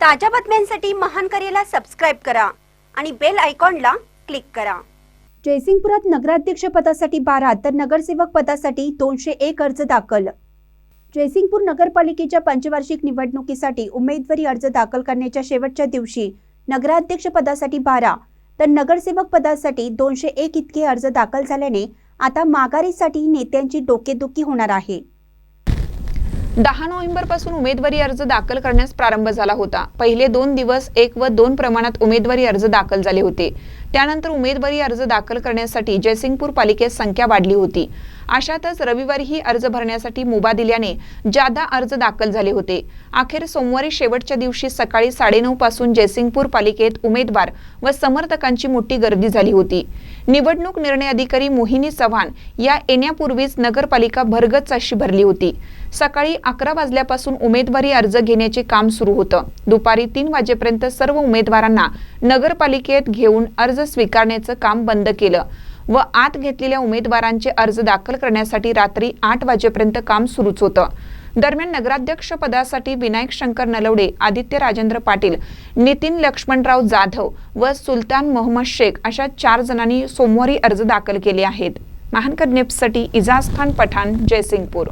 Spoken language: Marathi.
ताज्या बातम्यांसाठी महान करेला सबस्क्राईब करा आणि बेल आयकॉनला क्लिक करा. जयसिंगपुरात नगराध्यक्ष पदासाठी बारा तर नगरसेवक पदासाठी दोनशे एक अर्ज दाखल. जयसिंगपूर नगरपालिकेच्या पंचवार्षिक निवडणुकीसाठी उमेदवारी अर्ज दाखल करण्याच्या शेवटच्या दिवशी नगराध्यक्ष पदासाठी बारा तर नगरसेवक पदासाठी दोनशे एक इतके अर्ज दाखल झाल्याने आता माघारीसाठी नेत्यांची डोकेदुखी होणार आहे. दहा नोव्हेंबरपासून उमेदवारी अर्ज दाखल करण्यास प्रारंभ झाला होता. पहिले दोन दिवस एक व दोन प्रमाणात उमेदवारी अर्ज दाखल झाले होते. त्यानंतर उमेदवारी अर्ज दाखल करण्यासाठी जयसिंगपूर पालिकेत संख्या वाढली होती. अशातच रविवारीही अर्ज भरण्यासाठी मुभा दिल्याने जादा अर्ज दाखल झाले होते. अखेर सोमवारी शेवटच्या दिवशी सकाळी साडेनऊ पासून जयसिंगपूर पालिकेत उमेदवार व समर्थकांची मोठी गर्दी झाली होती. निवडणूक निर्णय अधिकारी मोहिनी चव्हाण या येण्यापूर्वीच नगरपालिका भरगच्च अशी भरली होती. सकाळी अकरा वाजल्यापासून उमेदवारी अर्ज घेण्याचे काम सुरू होतं. दुपारी तीन वाजेपर्यंत सर्व उमेदवारांना नगरपालिकेत घेऊन अर्ज स्वीकारण्याचं काम बंद केलं व आत घेतलेल्या उमेदवारांचे अर्ज दाखल करण्यासाठी रात्री आठ वाजेपर्यंत काम सुरूच होतं. दरम्यान नगराध्यक्ष पदासाठी विनायक शंकर नलवडे आदित्य राजेंद्र पाटील नितीन लक्ष्मणराव जाधव व सुलतान मोहम्मद शेख अशा चार जणांनी सोमवारी अर्ज दाखल केले आहेत. महानकर नेप्ससाठी इजाज खान पठाण जयसिंगपूर.